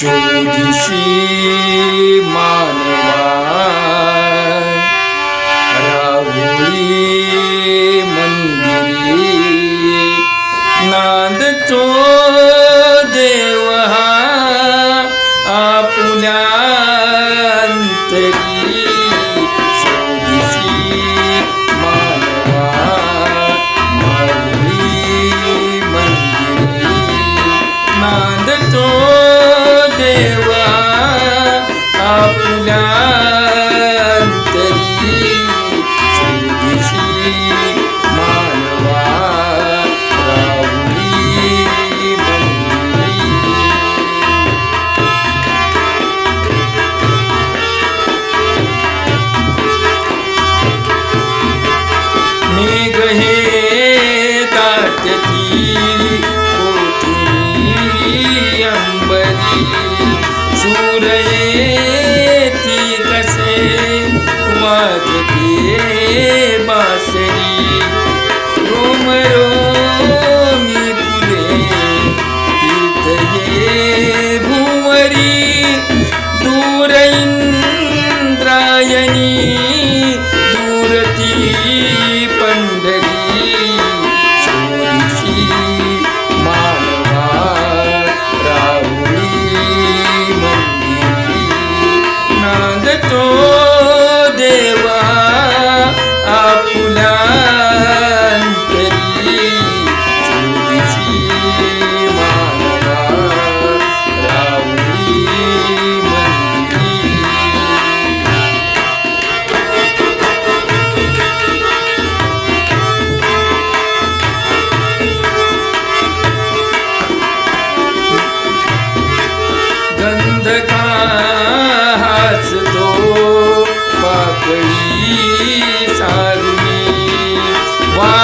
शोधिषी मानवा राहुली मंदिरी नांद तो देवहा नांदतो देवा आपुल्या अंतरी शोधिशी मानवा राहुली मंदिरी मेघ हे दाटती पंढरी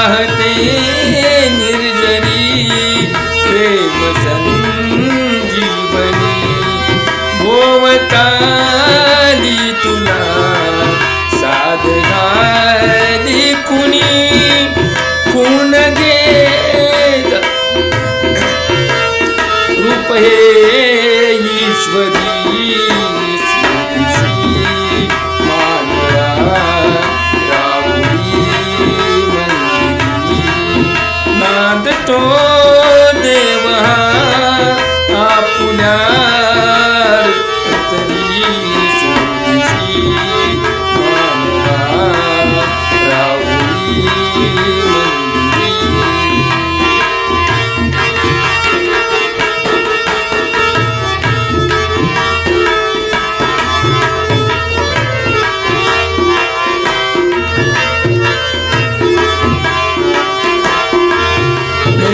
राहते निर्जरी प्रेम संजीवनी भोवता the door.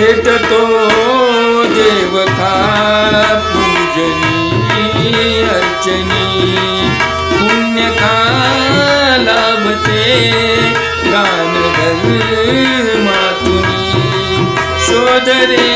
भेटतो देव का पूजनी अर्चनी पुण्य का लाभते गान धर्मातुनी शोधरे